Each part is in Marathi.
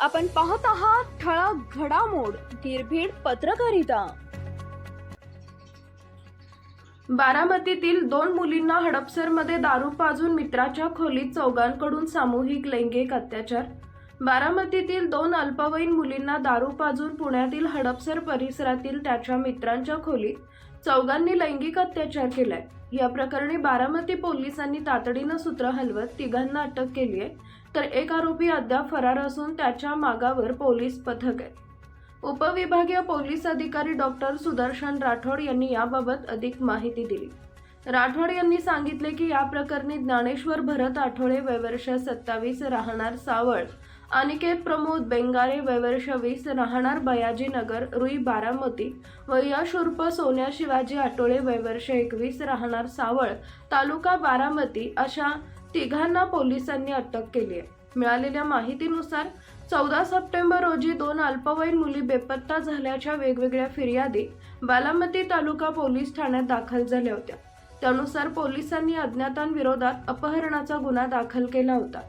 आपण पाहत आहात ठळक घडामोड निर्भीड पत्रकारिता. बारामतीतील दोन मुलींना हडपसरमध्ये दारू पाजून मित्राच्या खोलीत चौघांकडून सामूहिक लैंगिक अत्याचार. बारामतीतील दोन अल्पवयीन मुलींना दारू पाजून पुण्यातील हडपसर परिसरातील त्याच्या मित्रांच्या खोलीत चौघांनी लैंगिक अत्याचार केलाय. या प्रकरणी बारामती पोलिसांनी तातडीनं सूत्र हलवत तिघांना अटक केली आहे तर एक आरोपी अद्याप फरार असून त्याच्या मागावर पोलीस पथक आहे. उपविभागीय पोलीस अधिकारी डॉक्टर सुदर्शन राठोड यांनी याबाबत अधिक माहिती दिली. राठोड यांनी सांगितले की या प्रकरणी ज्ञानेश्वर भरत आठवळे वयवर्ष सत्तावीस राहणार सावळ अनिकेत प्रमोद बेंगारे वयवर्ष वीस राहणार बयाजीनगर रुई बारामती व यश उर्फ सोन्या शिवाजी आठोळे वयवर्ष एकवीस राहणार सावळ तालुका बारामती अशा तिघांना पोलिसांनी अटक केली आहे. मिळालेल्या माहितीनुसार चौदा सप्टेंबर रोजी दोन अल्पवयीन मुली बेपत्ता झाल्याच्या वेगवेगळ्या फिर्यादी बालामती तालुका पोलीस ठाण्यात दाखल झाल्या होत्या. त्यानुसार पोलिसांनी अज्ञातांविरोधात अपहरणाचा गुन्हा दाखल केला होता.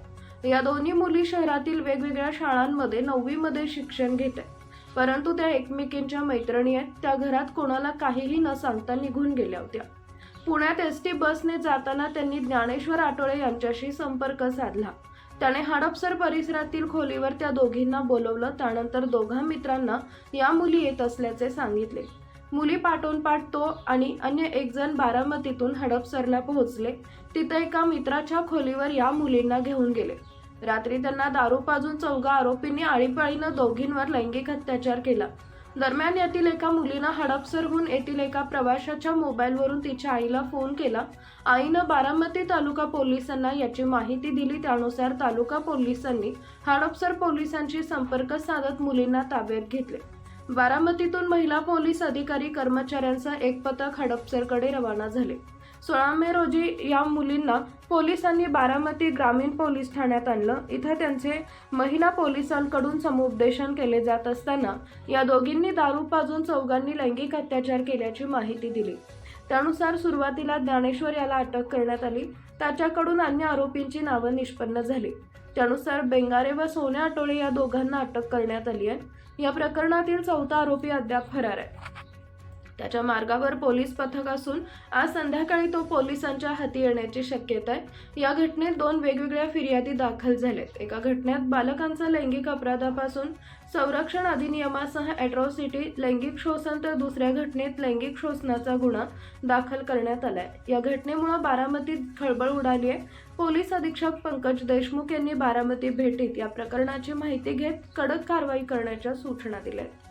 या दोन्ही मुली शहरातील वेगवेगळ्या शाळांमध्ये नववीमध्ये शिक्षण घेत आहेत. परंतु त्या एकमेकींच्या मैत्रिणी आहेत. त्या घरात कोणाला काहीही न सांगता निघून गेल्या होत्या. पुण्यात एस टी बसने जाताना त्यांनी ज्ञानेश्वर आटोळे यांच्याशी संपर्क साधला. त्याने हडपसर परिसरातील खोलीवर त्या दोघींना बोलवलं त्यानंतर दोघा मित्रांना या मुली येत असल्याचे सांगितले. मुली पाठोनपाठ तो आणि अन्य एक जण बारामतीतून हडपसरला पोहोचले. तिथे एका मित्राच्या खोलीवर या मुलींना घेऊन गेले. रात्री त्यांना दारू पाजून चौघा आरोपींनी आळीपाळीनं दोघींवर लैंगिक अत्याचार केला. दरम्यान यातील एका मुलीनं हडपसरहून येथील एका प्रवाशाच्या मोबाईलवरून तिच्या आईला फोन केला. आईनं बारामती तालुका पोलिसांना याची माहिती दिली. त्यानुसार तालुका पोलिसांनी हडपसर पोलिसांशी संपर्क साधत मुलींना ताब्यात घेतले. बारामतीतून महिला पोलीस अधिकारी कर्मचाऱ्यांचा एक पथक हडपसरकडे रवाना झाले. सोळा मे रोजी या मुलींना पोलिसांनी बारामती ग्रामीण पोलीस ठाण्यात आणलं. इथं त्यांचे महिला पोलिसांकडून समुपदेशन केले जात असताना या दोघींनी दारू पाजून चौघांनी लैंगिक अत्याचार केल्याची माहिती दिली. त्यानुसार सुरुवातीला ज्ञानेश्वर याला अटक करण्यात आली. त्याच्याकडून अन्य आरोपींची नावं निष्पन्न झाली. त्यानुसार बेंगारे व सोन्या आटोळे या दोघांना अटक करण्यात आली आहे. या प्रकरणातील चौथा आरोपी अद्याप फरार आहे. त्याच्या मार्गावर पोलीस पथक असून आज संध्याकाळी तो पोलिसांच्या हाती येण्याची शक्यता आहे. या घटनेत दोन वेगवेगळ्या फिर्यादी दाखल झालेत एका घटनेत बालकांचा लैंगिक अपराधापासून संरक्षण अधिनियमासह अॅट्रॉसिटी लैंगिक शोषण तर दुसऱ्या घटनेत लैंगिक शोषणाचा गुन्हा दाखल करण्यात आलाय. या घटनेमुळे बारामतीत खळबळ उडाली आहे. पोलीस अधीक्षक पंकज देशमुख यांनी बारामती भेटीत या प्रकरणाची माहिती घेत कडक कारवाई करण्याच्या सूचना दिल्या आहेत